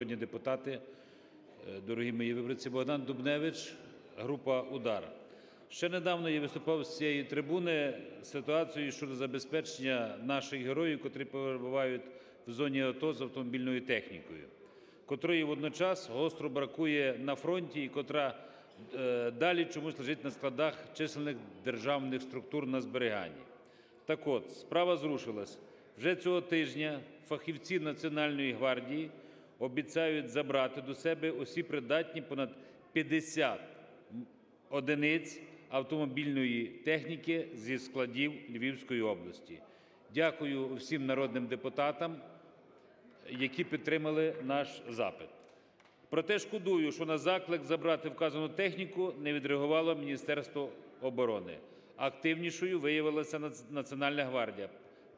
Народні депутати, е, дорогі мої виборці, Богдан Дубневич, група Удар. Ще недавно я виступав з цієї трибуни ситуацією щодо забезпечення наших героїв, котрі перебувають в зоні АТО з автомобільною технікою, котрої водночас гостро бракує на фронті і котра е, далі чомусь лежить на складах численних державних структур на зберіганні. Так от, справа зрушилась. Вже цього тижня фахівці Національної гвардії обіцяють забрати до себе усі придатні понад 50 одиниць автомобільної техніки зі складів Львівської області. Дякую всім народним депутатам, які підтримали наш запит. Проте шкодую, що на заклик забрати вказану техніку не відреагувало Міністерство оборони. Активнішою виявилася Національна гвардія.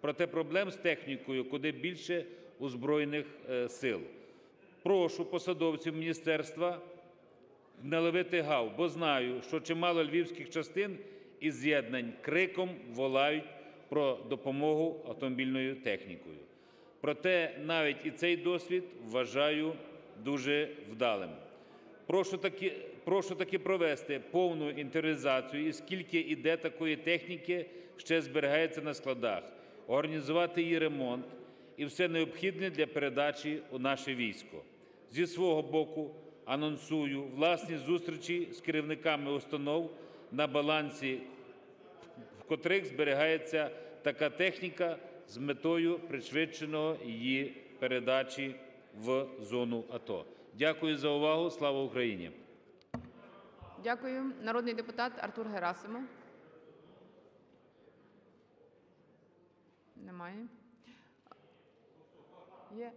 Проте проблем з технікою куди більше у Збройних е, сил. Прошу посадовців міністерства не ловити гав, бо знаю, що чимало львівських частин і з'єднань криком волають про допомогу автомобільною технікою. Проте навіть і цей досвід вважаю дуже вдалим. Прошу таки, прошу таки провести повну інтеризацію, і скільки і де такої техніки ще зберігається на складах, організувати її ремонт і все необхідне для передачі у наше військо. Зі свого боку анонсую власні зустрічі з керівниками установ на балансі в котрих зберігається така техніка з метою пришвидшеного її передачі в зону АТО. Дякую за увагу. Слава Україні! Дякую. Народний депутат Артур Герасимов. Немає. Yeah.